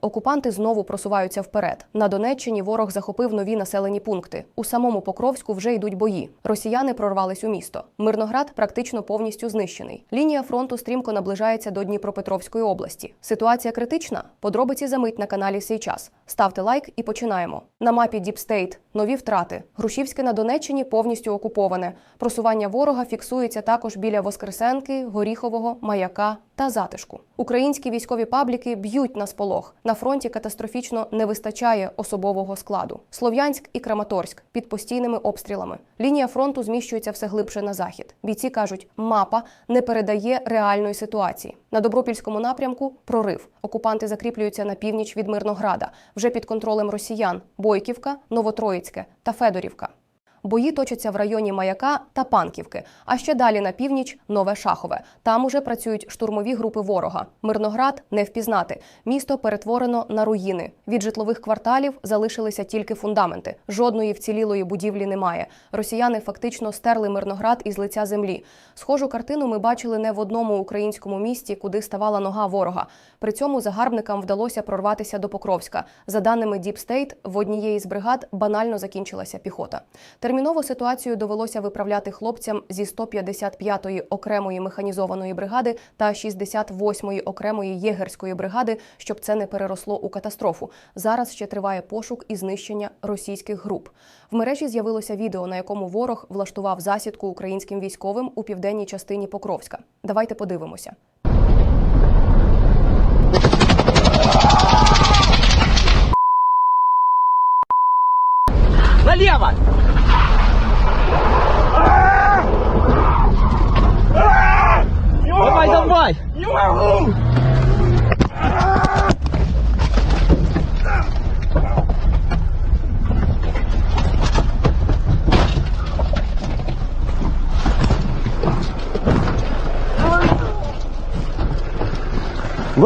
Окупанти знову просуваються вперед. На Донеччині ворог захопив нові населені пункти. У самому Покровську вже йдуть бої. Росіяни прорвались у місто. Мирноград практично повністю знищений. Лінія фронту стрімко наближається до Дніпропетровської області. Ситуація критична. Подробиці за мить на каналі «Сей час». Ставте лайк і починаємо. На мапі Діпстейт нові втрати. Грушівське на Донеччині повністю окуповане. Просування ворога фіксується також біля Воскресенки, Горіхового, Маяка та затишку. Українські військові пабліки б'ють на сполох. На фронті катастрофічно не вистачає особового складу. Слов'янськ і Краматорськ під постійними обстрілами. Лінія фронту зміщується все глибше на захід. Бійці кажуть, мапа не передає реальної ситуації. На Добропільському напрямку прорив. Окупанти закріплюються на північ від Мирнограда, вже під контролем росіян: Бойківка, Новотроїцьке та Федорівка. Бої точаться в районі Маяка та Панківки, а ще далі на північ Нове Шахове. Там уже працюють штурмові групи ворога. Мирноград не впізнати. Місто перетворено на руїни. Від житлових кварталів залишилися тільки фундаменти. Жодної вцілілої будівлі немає. Росіяни фактично стерли Мирноград із лиця землі. Схожу картину ми бачили не в одному українському місті, куди ставала нога ворога. При цьому загарбникам вдалося прорватися до Покровська. За даними State, в однієї з бригад банально закінчилася піхота. Терміново ситуацію довелося виправляти хлопцям зі 155-ї окремої механізованої бригади та 68-ї окремої єгерської бригади, щоб це не переросло у катастрофу. Зараз ще триває пошук і знищення російських груп. В мережі з'явилося відео, на якому ворог влаштував засідку українським військовим у південній частині Покровська. Давайте подивимося. Налево! Давай, давай! Не могу!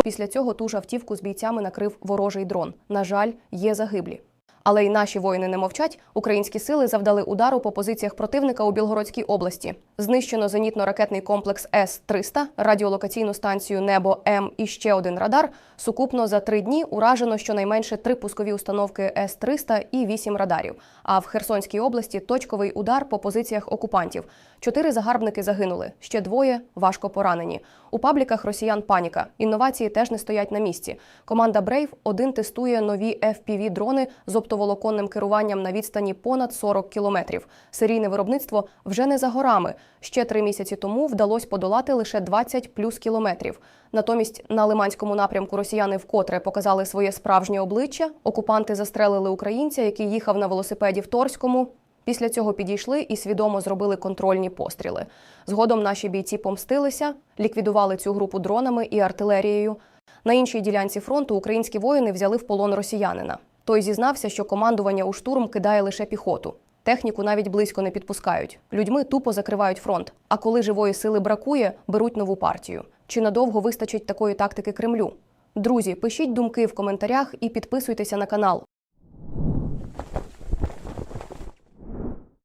Після цього ту ж автівку з бійцями накрив ворожий дрон. На жаль, є загиблі. Але й наші воїни не мовчать. Українські сили завдали удару по позиціях противника у Білгородській області. Знищено зенітно-ракетний комплекс С-300, радіолокаційну станцію Небо М і ще один радар. Сукупно за три дні уражено щонайменше три пускові установки С-300 і вісім радарів. А в Херсонській області точковий удар по позиціях окупантів. Чотири загарбники загинули, ще двоє важко поранені. У пабліках росіян паніка. Інновації теж не стоять на місці. Команда Brave один тестує нові fpv дрони з оптоволоконним керуванням на відстані понад 40 кілометрів. Серійне виробництво вже не за горами. Ще три місяці тому вдалося подолати лише 20 плюс кілометрів. Натомість на лиманському напрямку росіяни вкотре показали своє справжнє обличчя. Окупанти застрелили українця, який їхав на велосипеді в Торському. Після цього підійшли і свідомо зробили контрольні постріли. Згодом наші бійці помстилися, ліквідували цю групу дронами і артилерією. На іншій ділянці фронту українські воїни взяли в полон росіянина. Той зізнався, що командування у штурм кидає лише піхоту. Техніку навіть близько не підпускають. Людьми тупо закривають фронт. А коли живої сили бракує, беруть нову партію. Чи надовго вистачить такої тактики Кремлю? Друзі, пишіть думки в коментарях і підписуйтеся на канал.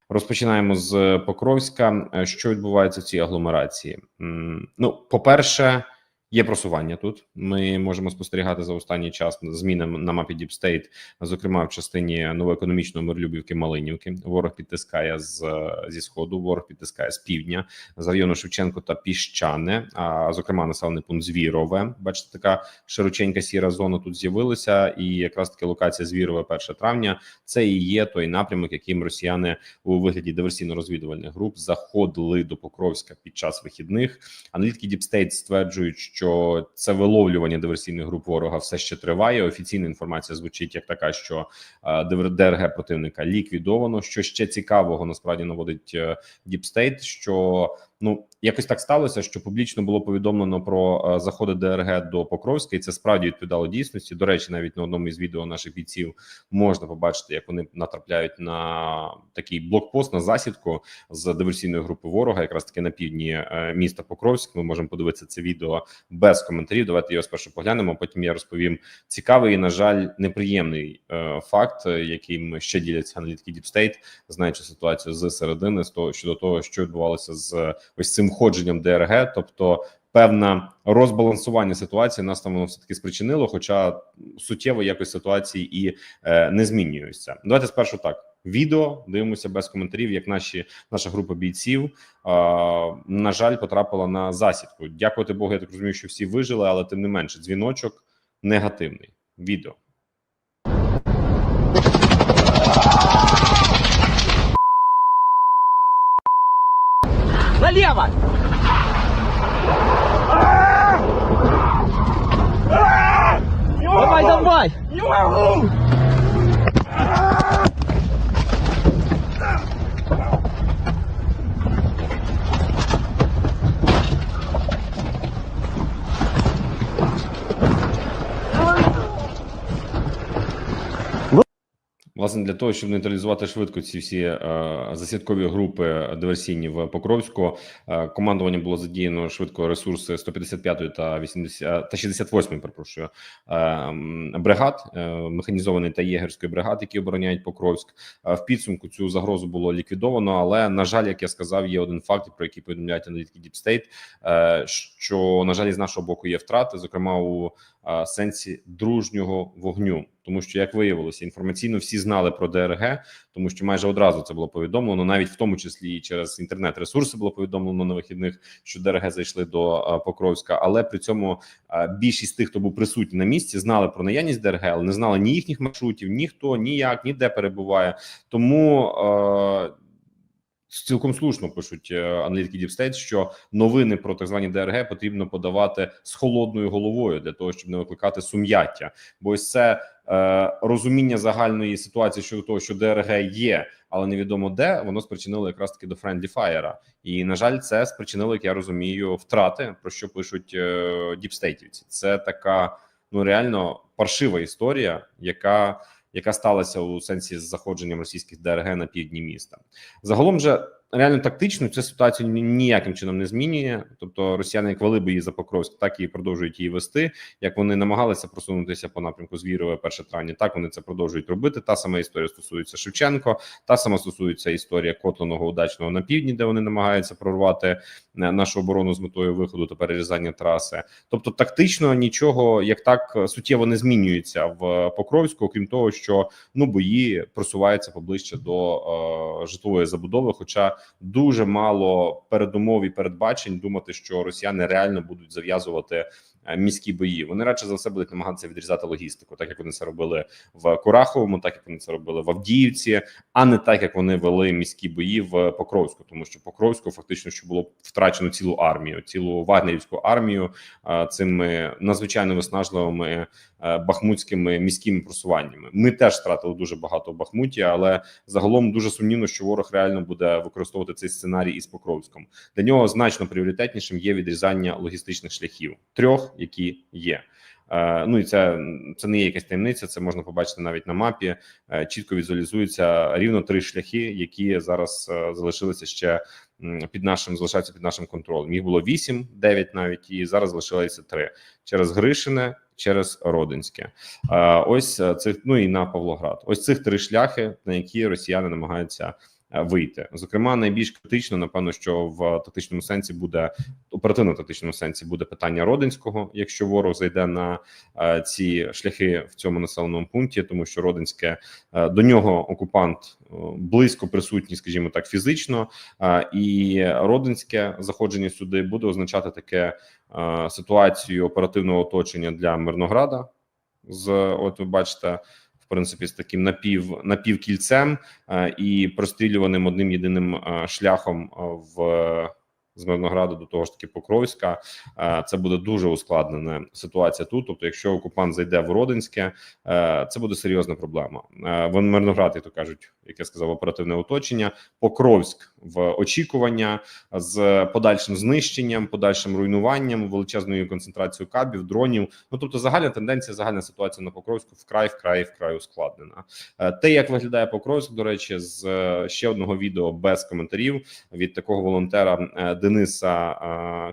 Розпочинаємо з Покровська. Що відбувається в цій агломерації? Ну, по-перше, є просування тут. Ми можемо спостерігати за останній час зміни на мапі State, зокрема в частині новоекономічної миролюбівки Малинівки. Ворог підтискає з зі сходу, ворог підтискає з півдня з району Шевченко та Піщане. А зокрема, населений пункт Звірове. Бачите, така широченька сіра зона тут з'явилася, і якраз таки локація Звірове 1 травня. Це і є той напрямок, яким росіяни у вигляді диверсійно-розвідувальних груп заходили до Покровська під час вихідних. Аналітики State стверджують, що це виловлювання диверсійних груп ворога все ще триває. Офіційна інформація звучить як така, що е, ДРГ противника ліквідовано. Що ще цікавого насправді наводить Діпстейт, що ну якось так сталося, що публічно було повідомлено про е, заходи ДРГ до Покровська, і це справді відповідало дійсності. До речі, навіть на одному із відео наших бійців можна побачити, як вони натрапляють на такий блокпост на засідку з диверсійної групи ворога, якраз таки на півдні е, міста Покровськ. Ми можемо подивитися це відео без коментарів. Давайте його спершу поглянемо. Потім я розповім цікавий і на жаль неприємний е, факт, яким ще діляться аналітики State, знаючи ситуацію з середини з того щодо того, що відбувалося з ось цим входженням ДРГ, тобто. певне розбалансування ситуації нас там воно все таки спричинило, хоча суттєво якось ситуації і е, не змінюється. Давайте спершу так. Відео дивимося без коментарів, як наші наша група бійців е, на жаль потрапила на засідку. Дякувати Богу, я так розумію, що всі вижили, але тим не менше, дзвіночок негативний. Відео. Налево! Давай, давай! Не могу! Власне, для того, щоб нейтралізувати швидко ці всі е, засідкові групи диверсійні в Покровську, е, командування було задіяно швидко ресурси 155-ї та 80 та 68-ї, перепрошую, е, бригад е, механізованої та єгерської бригад, які обороняють Покровськ. Е, в підсумку цю загрозу було ліквідовано. Але на жаль, як я сказав, є один факт, про який повідомляють аналітики Deep State, е, що на жаль, з нашого боку є втрати, зокрема у е, сенсі дружнього вогню, тому що як виявилося, інформаційно всі знали про ДРГ, тому що майже одразу це було повідомлено. Навіть в тому числі і через інтернет-ресурси було повідомлено на вихідних, що ДРГ зайшли до Покровська. Але при цьому більшість тих, хто був присутній на місці, знали про наявність ДРГ, але не знали ні їхніх маршрутів, ні хто, ніяк, ніде перебуває. Тому. Цілком слушно пишуть е, аналітики State, що новини про так звані ДРГ потрібно подавати з холодною головою для того, щоб не викликати сум'яття. Бо ось це е, розуміння загальної ситуації щодо того, що ДРГ є, але невідомо де воно спричинило якраз таки до Friendly Fire. І на жаль, це спричинило, як я розумію, втрати про що пишуть е, діпстейтівці. Це така ну реально паршива історія, яка яка сталася у сенсі з заходженням російських ДРГ на півдні міста. Загалом же реально тактично ця ситуація ні- ніяким чином не змінює. Тобто росіяни як вели бої за Покровськ, так і продовжують її вести. Як вони намагалися просунутися по напрямку з Вірове, перше травня, так вони це продовжують робити. Та сама історія стосується Шевченко, та сама стосується історія Котланого удачного на півдні, де вони намагаються прорвати е, нашу оборону з метою виходу та перерізання траси. Тобто, тактично нічого як так е, суттєво не змінюється в Покровську, окрім того, що ну бої просуваються поближче до е, житлової забудови. Хоча дуже мало передумов і передбачень думати, що росіяни реально будуть зав'язувати міські бої. Вони радше за все будуть намагатися відрізати логістику, так як вони це робили в Кураховому, так як вони це робили в Авдіївці, а не так як вони вели міські бої в Покровську, тому що Покровську фактично що було втрачено цілу армію, цілу вагнерівську армію е, цими надзвичайно виснажливими е, бахмутськими міськими просуваннями. Ми теж втратили дуже багато в Бахмуті, але загалом дуже сумнівно, що ворог реально буде використовувати цей сценарій із Покровськом. Для нього значно пріоритетнішим є відрізання логістичних шляхів трьох, які є. Е, Ну і це, це не є якась таємниця. Це можна побачити навіть на мапі. Е, Чітко візуалізуються рівно три шляхи, які зараз е, залишилися ще під нашим залишаються під нашим контролем. Їх було 8, 9 навіть, і зараз залишилося три через Гришине, через Родинське. Ось цих ну і на Павлоград. Ось цих три шляхи, на які росіяни намагаються вийти. Зокрема, найбільш критично, напевно, що в тактичному сенсі буде оперативно-тактичному сенсі буде питання Родинського, якщо ворог зайде на е, ці шляхи в цьому населеному пункті, тому що Родинське е, до нього окупант е, близько присутній, скажімо так, фізично, е, і Родинське заходження сюди буде означати таке е, ситуацію оперативного оточення для Мирнограда. З от ви бачите. Принципі, з таким напів напівкільцем е, і прострілюваним одним єдиним е, шляхом е, в з Мирнограду до того ж таки Покровська. Це буде дуже ускладнена ситуація тут. Тобто, якщо окупант зайде в Родинське, це буде серйозна проблема. Е, В Мирноград, як то кажуть, як я сказав, оперативне оточення. Покровськ в очікування з подальшим знищенням, подальшим руйнуванням, величезною концентрацією кабів, дронів. Ну тобто, загальна тенденція, загальна ситуація на Покровську вкрай, вкрай, вкрай ускладнена. Е, Те, як виглядає Покровськ, до речі, з е, ще одного відео без коментарів від такого волонтера е, Дениса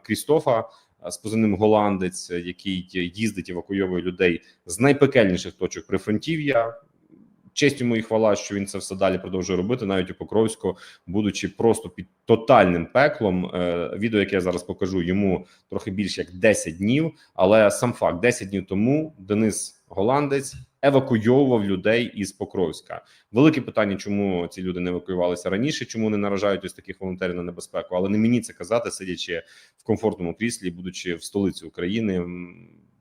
Крістофа. З позивним голландець, який їздить евакуйовує людей з найпекельніших точок прифронтів'я, честь йому і хвала, що він це все далі продовжує робити, навіть у Покровську, будучи просто під тотальним пеклом. Е, Відео, яке я зараз покажу, йому трохи більше як 10 днів. Але сам факт 10 днів тому Денис Голландець евакуйовував людей із Покровська. Велике питання, чому ці люди не евакуювалися раніше, чому не наражають ось таких волонтерів на небезпеку. Але не мені це казати, сидячи в комфортному кріслі, будучи в столиці України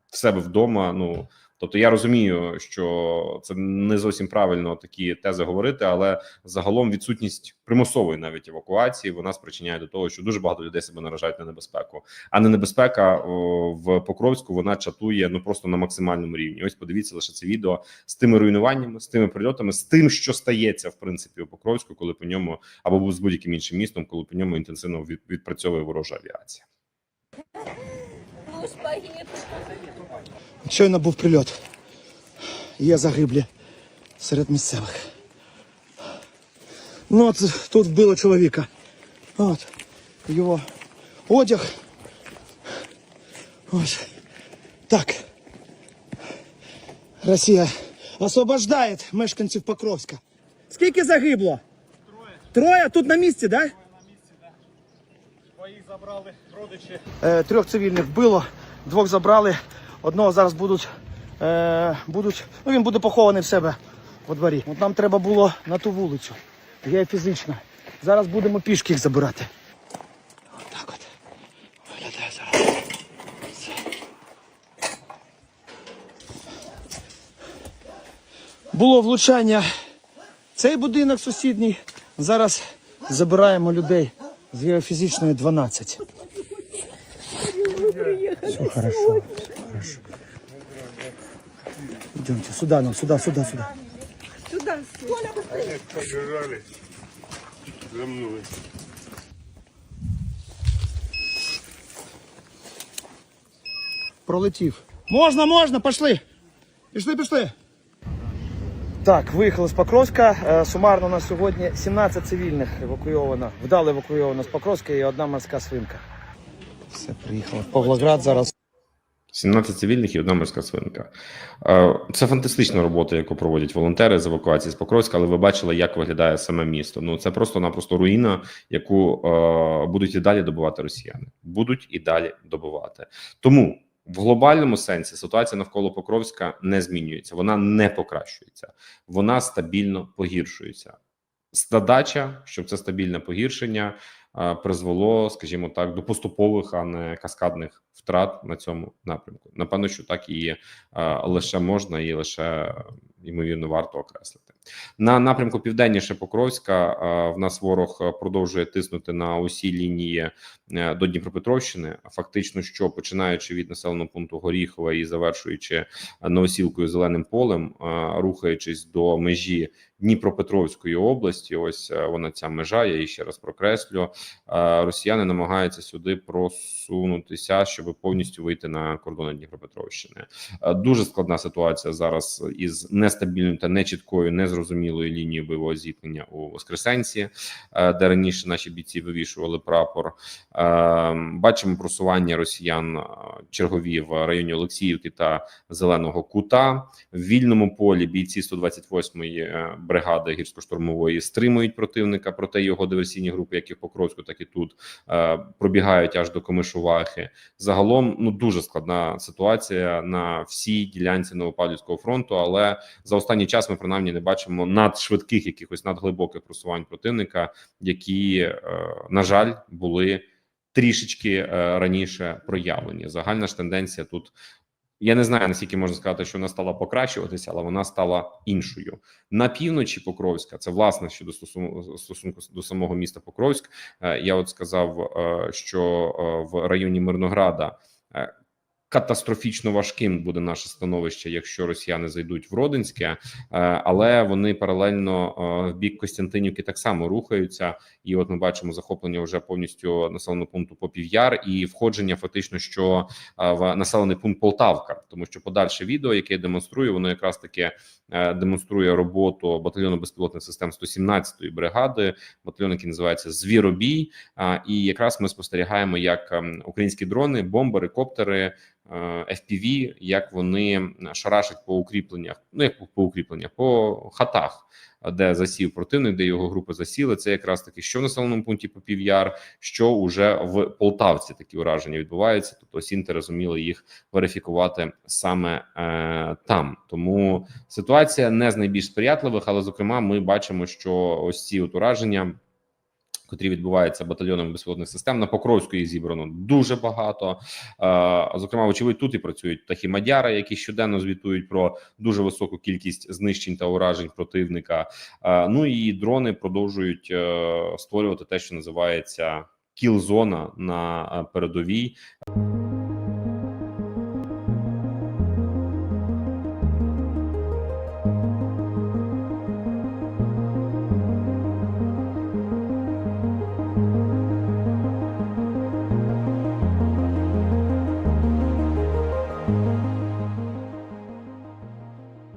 в себе вдома. Ну тобто, я розумію, що це не зовсім правильно такі тези говорити, але загалом відсутність примусової навіть евакуації вона спричиняє до того, що дуже багато людей себе наражають на небезпеку. А не небезпека в Покровську вона чатує ну просто на максимальному рівні. Ось подивіться лише це відео з тими руйнуваннями, з тими прильотами, з тим, що стається в принципі у Покровську, коли по ньому або з будь-яким іншим містом, коли по ньому інтенсивно відпрацьовує ворожа авіація. Муж погиб. Щойно був прильот. Є загиблі серед місцевих. Ну, от тут вбило чоловіка. От. Його одяг. Ось. Так. Росія освобождає мешканців Покровська. Скільки загибло? Троє. Троє? Тут на місці, так? Да? Твоїх забрали родичі. Е, трьох цивільних вбило, двох забрали, одного зараз будуть, е, будуть, ну він буде похований в себе во дворі. От нам треба було на ту вулицю. Я фізично. Зараз будемо пішки їх забирати. Отак от. Виглядає зараз. Було влучання. Цей будинок сусідній. Зараз забираємо людей з геофізичної 12. Все хорошо, хорошо. Идемте сюда, нам сюда, сюда, сюда. побежали за мной. Пролетів. Можна, можна, пішли. Пішли, пішли. Так, виїхали з Покровська. Е, Сумарно на сьогодні 17 цивільних евакуйовано, вдало евакуйовано з Покровська і одна морська свинка. Все, приїхали. Павлоград зараз. 17 цивільних і одна морська свинка. Е, Це фантастична робота, яку проводять волонтери з евакуації з Покровська, але ви бачили, як виглядає саме місто. Ну це просто-напросто руїна, яку е, будуть і далі добувати росіяни. Будуть і далі добувати. Тому в глобальному сенсі ситуація навколо Покровська не змінюється, вона не покращується, вона стабільно погіршується. Задача, щоб це стабільне погіршення е, призвело, скажімо так, до поступових, а не каскадних втрат на цьому напрямку. Напевно, що так і е, лише можна і лише ймовірно варто окреслити. На напрямку південніше Покровська е, в нас ворог продовжує тиснути на усі лінії е, до Дніпропетровщини. Фактично, що починаючи від населеного пункту Горіхова і завершуючи новосілкою зеленим полем, рухаючись до межі Дніпропетровської області. Ось вона ця межа. Я її ще раз прокреслю. Росіяни намагаються сюди просунутися, щоб повністю вийти на кордони Дніпропетровщини. Е, Дуже складна ситуація зараз із нестабільною та нечіткою, незрозумілою лінією бойового зіткнення у Воскресенці, е, де раніше наші бійці вивішували прапор. Е, Бачимо просування росіян чергові в районі Олексіївки та Зеленого Кута. В вільному полі бійці 128-ї е, бригади гірсько-штурмової стримують противника, проте його диверсійні групи, як і в Покровську, так і тут пробігають аж до Комишувахи. Загалом ну дуже складна ситуація на всій ділянці Новопавлівського фронту. Але за останній час ми принаймні не бачимо надшвидких якихось надглибоких просувань противника, які е, на жаль були трішечки е, раніше проявлені. Загальна ж тенденція тут. Я не знаю наскільки можна сказати, що вона стала покращуватися, але вона стала іншою на півночі Покровська. Це власне щодо стосунку до самого міста Покровськ. Е, Я от сказав, е, що е, в районі Мирнограда катастрофічно важким буде наше становище, якщо росіяни зайдуть в Родинське, е, але вони паралельно е, в бік Костянтинівки так само рухаються. І от ми бачимо захоплення вже повністю населеного пункту Попів'яр і входження фактично, що е, в населений пункт Полтавка, тому що подальше відео, яке я демонструю, воно якраз таки е, демонструє роботу батальйону безпілотних систем 117-ї бригади, батальйон, який називається Звіробій. І якраз ми спостерігаємо, як ем, українські дрони, бомбери, коптери. FPV, як вони шарашать по укріпленнях, ну як по- укріпленнях, по хатах, де засів противник, де його групи засіли. Це якраз таки що в населеному пункті Попів'яр, що уже в Полтавці такі ураження відбуваються. Тобто Сінти розуміли їх верифікувати саме е, там. Тому ситуація не з найбільш сприятливих, але зокрема, ми бачимо, що ось ці от ураження. Котрі відбуваються батальйонами безпілотних систем на Покровську їх зібрано дуже багато. Е, зокрема, очевидь, тут і працюють птахи мадяри, які щоденно звітують про дуже високу кількість знищень та уражень противника. Е, ну і дрони продовжують е, створювати те, що називається кіл-зона на передовій.